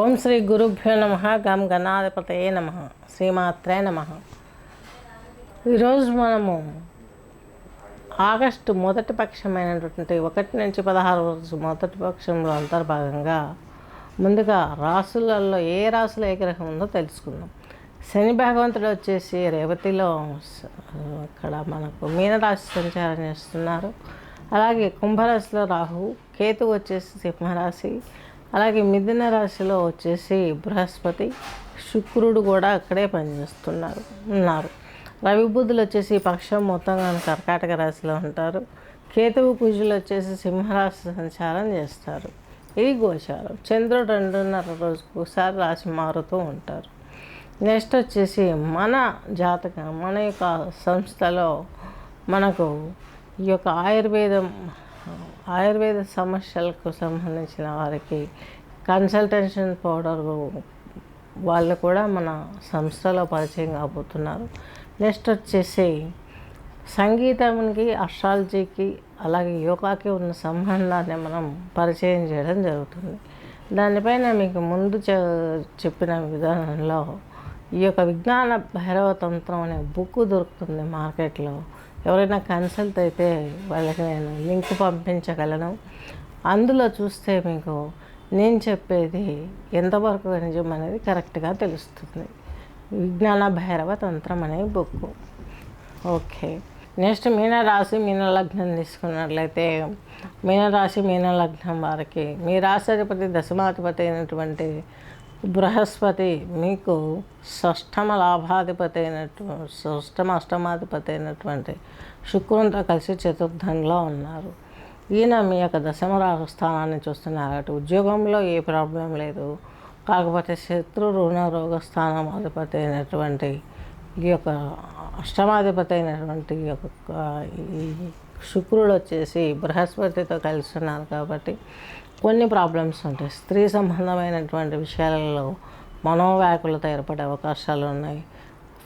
ఓం శ్రీ గురుభ్యో నమ గం గణాధిపతయే నమ శ్రీమాత్రే నమ. ఈరోజు మనము ఆగస్టు మొదటి పక్షమైనటువంటి ఒకటి నుంచి పదహారు రోజు మొదటి పక్షంలో అంతర్భాగంగా ముందుగా రాసులలో ఏ రాసులో ఏ గ్రహం ఉందో తెలుసుకుందాం. శని భగవంతుడు వచ్చేసి రేవతిలో అక్కడ మనకు మీనరాశి సంచారం చేస్తున్నారు. అలాగే కుంభరాశిలో రాహు కేతు వచ్చేసి సింహరాశి అలాగే మిథున రాశిలో వచ్చేసి బృహస్పతి శుక్రుడు కూడా అక్కడే పనిచేస్తున్నారు ఉన్నారు. రవి బుద్ధులు వచ్చేసి పక్షం మొత్తంగా కర్కాటక రాశిలో ఉంటారు. కేతువు కుజులు వచ్చేసి సింహరాశి సంచారం చేస్తారు. ఇది గోచారం. చంద్రుడు రెండున్నర రోజుకు ఒకసారి రాశి మారుతూ ఉంటారు. నెక్స్ట్ వచ్చేసి మన జాతకం మన యొక్క సంస్థలో మనకు ఈ యొక్క ఆయుర్వేదం ఆయుర్వేద సమస్యలకు సంబంధించిన వారికి కన్సల్టేషన్ పౌడర్ వాళ్ళు కూడా మన సంస్థలో పరిచయం కాబోతున్నారు. నెక్స్ట్ వచ్చేసి సంగీతానికి అస్ట్రాలజీకి అలాగే యోగాకి ఉన్న సంబంధాన్ని మనం పరిచయం చేయడం జరుగుతుంది. దానిపైన మీకు ముందు చె- చెప్పిన విధానంలో ఈ యొక్క విజ్ఞాన భైరవ తంత్రం అనే బుక్ దొరుకుతుంది మార్కెట్లో. ఎవరైనా కన్సల్ట్ అయితే వాళ్ళకి నేను లింక్ పంపించగలను. అందులో చూస్తే మీకు నేను చెప్పేది ఎంతవరకు నిజం అనేది కరెక్ట్గా తెలుస్తుంది. విజ్ఞాన భైరవ తంత్రం అనే బుక్ ఓకే. నెక్స్ట్ మీనరాశి మీన లగ్నం తీసుకున్నట్లయితే మీనరాశి మీన లగ్నం వారికి మీ రాశాధిపతి దశమాధిపతి అయినటువంటి బృహస్పతి మీకు షష్టమ లాభాధిపతి అయినటు షష్టమ అష్టమాధిపతి అయినటువంటి శుక్రునితో కలిసి చతుర్థంలో ఉన్నారు. ఈయన మీ యొక్క దశమ స్థానాన్ని చూస్తున్నారు అటు ఉద్యోగంలో ఏ ప్రాబ్లం లేదు. కాకపోతే శత్రు రుణ రోగ స్థానం అధిపతి అయినటువంటి ఈ యొక్క అష్టమాధిపతి అయినటువంటి ఈ యొక్క ఈ శుక్రుడు వచ్చేసి బృహస్పతితో కలిసి ఉన్నారు కాబట్టి కొన్ని ప్రాబ్లమ్స్ ఉంటాయి. స్త్రీ సంబంధమైనటువంటి విషయాలలో మనోవ్యాకులత ఏర్పడే అవకాశాలు ఉన్నాయి.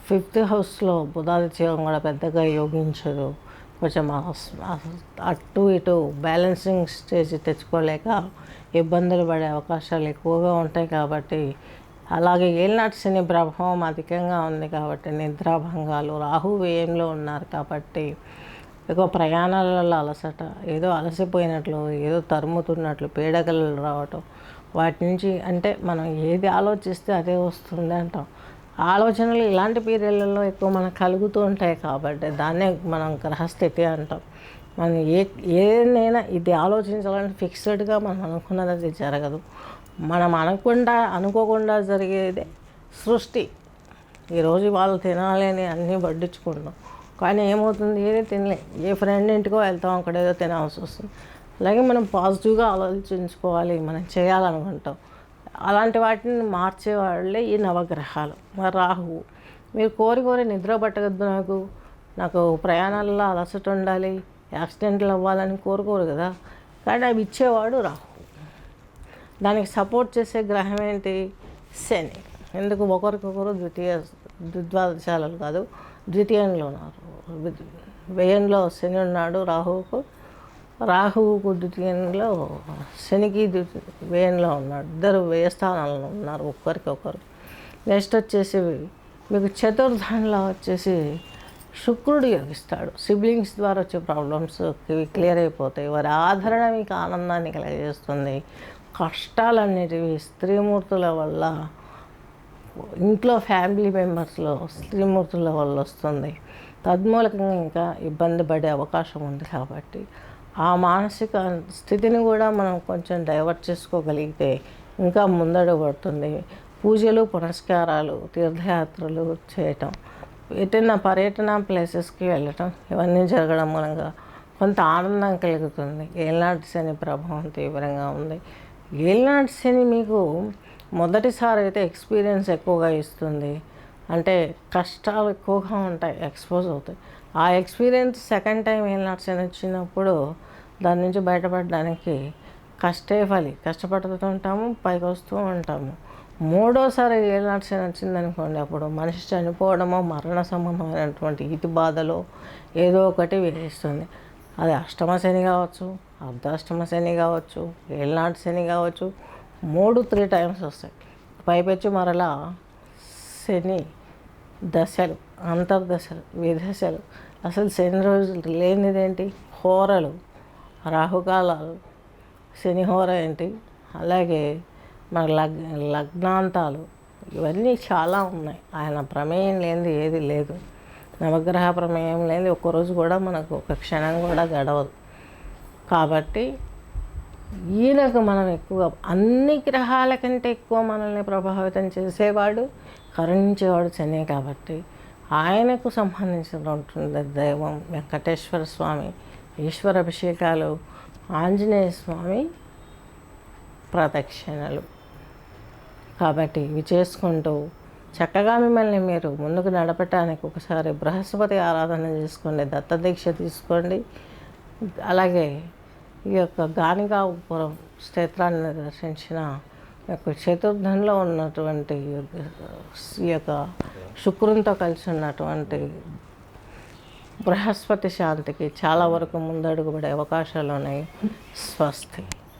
ఫిఫ్త్ హౌస్లో బుధాదిత్యం కూడా పెద్దగా యోగించదు. కొంచెం అటు ఇటు బ్యాలెన్సింగ్ స్టేజ్ తెచ్చుకోలేక ఇబ్బందులు పడే అవకాశాలు ఎక్కువగా ఉంటాయి కాబట్టి అలాగే ఏలినాటి శని ప్రభావం అధికంగా ఉంది కాబట్టి నిద్రాభంగాలు రాహు వ్యయంలో ఉన్నారు కాబట్టి ఎక్కువ ప్రయాణాలలో అలసట ఏదో అలసిపోయినట్లు ఏదో తరుముతున్నట్లు పీడకలు రావటం వాటి నుంచి అంటే మనం ఏది ఆలోచిస్తే అదే వస్తుంది అంటాం. ఆలోచనలు ఇలాంటి పీరియడ్లలో ఎక్కువ మనకు కలుగుతూ ఉంటాయి కాబట్టి దాన్నే మనం గ్రహస్థితి అంటాం. మనం ఏ ఏదైనా ఇది ఆలోచించాలని ఫిక్స్డ్గా మనం అనుకున్నది అది జరగదు. మనం అనకుండా అనుకోకుండా జరిగేదే సృష్టి. ఈరోజు వాళ్ళు తినాలి అని అన్నీ వడ్డించుకుంటాం కానీ ఏమవుతుంది? ఏది తినలే. ఏ ఫ్రెండ్ ఇంటికో వెళ్తాం అక్కడ ఏదో తినాల్సి వస్తుంది. అలాగే మనం పాజిటివ్గా ఆలోచించుకోవాలి మనం చేయాలనుకుంటాం అలాంటి వాటిని మార్చే వాళ్ళే ఈ నవగ్రహాలు. మరి రాహువు మీరు కోరి కోరి నిద్ర పట్టగద్దు నాకు. నాకు ప్రయాణాల్లో అలసట ఉండాలి యాక్సిడెంట్లు అవ్వాలని కోరుకోరు కదా. కానీ అవి ఇచ్చేవాడు రాహు. దానికి సపోర్ట్ చేసే గ్రహం ఏంటి? శని. ఎందుకు? ఒకరికొకరు ద్వితీయ ద్విద్వాదశాలలు కాదు ద్వితీయంలో ఉన్నారు. వ్యయంలో శని ఉన్నాడు రాహువుకు రాహువుకు ద్వితీయంలో శనికి వ్యయంలో ఉన్నాడు. ఇద్దరు వ్యయస్థానాల్లో ఉన్నారు ఒకరికొకరు. నెక్స్ట్ వచ్చేసి మీకు చతుర్థంలో వచ్చేసి శుక్రుడు యోగిస్తాడు. సిబ్లింగ్స్ ద్వారా వచ్చే ప్రాబ్లమ్స్ క్లియర్ అయిపోతాయి. వారి ఆదరణ మీకు ఆనందాన్ని కలగజేస్తుంది. కష్టాలనేటివి స్త్రీమూర్తుల వల్ల ఇంట్లో ఫ్యామిలీ మెంబర్స్లో స్త్రీమూర్తుల వల్ల వస్తుంది. తద్మూలకంగా ఇంకా ఇబ్బంది పడే అవకాశం ఉంది కాబట్టి ఆ మానసిక స్థితిని కూడా మనం కొంచెం డైవర్ట్ చేసుకోగలిగితే ఇంకా ముందడబడుతుంది పూజలు పునస్కారాలు తీర్థయాత్రలు చేయటం ఎటైనా పర్యటన ప్లేసెస్కి వెళ్ళటం ఇవన్నీ జరగడం మూలంగా కొంత ఆనందం కలుగుతుంది. ఏలాంటి శని ప్రభావం తీవ్రంగా ఉంది. ఏలినాటి మీకు మొదటిసారి అయితే ఎక్స్పీరియన్స్ ఎక్కువగా ఇస్తుంది. అంటే కష్టాలు ఎక్కువగా ఉంటాయి ఎక్స్పోజ్ అవుతాయి. ఆ ఎక్స్పీరియన్స్ సెకండ్ టైం ఏలినాటి వచ్చినప్పుడు దాని నుంచి బయటపడడానికి కష్టే ఫలి. కష్టపడుతూ ఉంటాము పైకి వస్తూ ఉంటాము. మూడోసారి ఏలినాటి శని వచ్చిందనుకోండి అప్పుడు మనిషి చనిపోవడమో మరణ సంబంధమైనటువంటి ఇటు బాధలో ఏదో ఒకటి వేస్తుంది. అది అష్టమ శని కావచ్చు అర్ధాష్టమ శని కావచ్చు ఏళ్ళనాటి శని కావచ్చు మూడు త్రీ టైమ్స్ వస్తాయి. పైపెచ్చి మరలా శని దశలు అంతర్దశలు విదశలు. అసలు శని రోజులు లేనిదేంటి? హోరలు రాహుకాలాలు శని హోర ఏంటి? అలాగే మన లగ్ లగ్నాంతాలు ఇవన్నీ చాలా ఉన్నాయి. ఆయన ప్రమేయం లేనిది ఏది లేదు. నవగ్రహ ప్రమేయం లేని ఒక్కరోజు కూడా మనకు ఒక క్షణం కూడా గడవదు. కాబట్టి ఈయనకు మనం ఎక్కువ అన్ని గ్రహాల కంటే ఎక్కువ మనల్ని ప్రభావితం చేసేవాడు కరుణించేవాడు శని కాబట్టి ఆయనకు సంబంధించినటువంటి దైవం వెంకటేశ్వర స్వామి ఈశ్వర అభిషేకాలు ఆంజనేయ స్వామి ప్రదక్షిణలు. కాబట్టి ఇవి చేసుకుంటూ చక్కగా మిమ్మల్ని మీరు ముందుకు నడపటానికి ఒకసారి బృహస్పతి ఆరాధన చేసుకోండి దత్తదీక్ష తీసుకోండి. అలాగే ఈ యొక్క గానిగాపురం క్షేత్రాన్ని దర్శించిన యొక్క చతుర్థంలో ఉన్నటువంటి ఈ యొక్క శుక్రునితో కలిసి ఉన్నటువంటి బృహస్పతి శాంతికి చాలా వరకు ముందడుగు పడే అవకాశాలు ఉన్నాయి. స్వస్తి.